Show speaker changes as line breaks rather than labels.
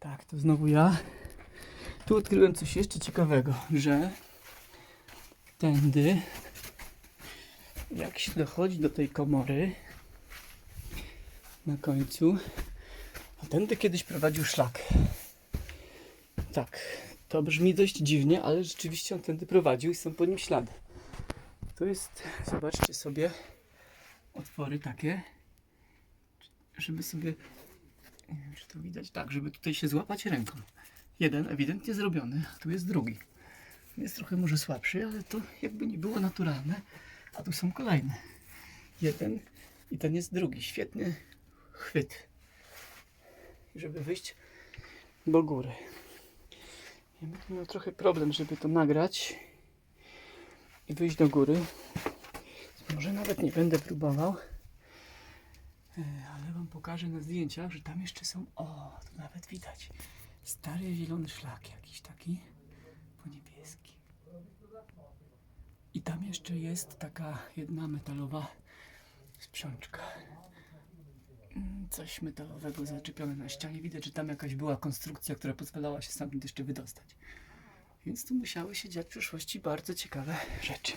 Tak, to znowu ja. Tu odkryłem coś jeszcze ciekawego, że tędy, jak się dochodzi do tej komory na końcu, a tędy kiedyś prowadził szlak. Tak, to brzmi dość dziwnie, ale rzeczywiście on tędy prowadził i są po nim ślady. Tu jest, zobaczcie sobie, otwory takie, żeby sobie, nie wiem czy to widać, tak, żeby tutaj się złapać ręką. Jeden ewidentnie zrobiony, a tu jest drugi. Jest trochę może słabszy, ale to jakby nie było naturalne, a tu są kolejne. Jeden i ten jest drugi. Świetny chwyt, żeby wyjść do góry. Ja będę miał trochę problem, żeby to nagrać i wyjść do góry. Może nawet nie będę próbował. E, Ale wam pokażę na zdjęciach, że tam jeszcze są. O, tu nawet widać. Stary zielony szlak jakiś taki po niebieski. I tam jeszcze jest taka jedna metalowa sprzączka. Mm, Coś metalowego zaczepione na ścianie. Widać, że tam jakaś była konstrukcja, która pozwalała się stamtąd jeszcze wydostać. Więc tu musiały się dziać w przyszłości bardzo ciekawe rzeczy.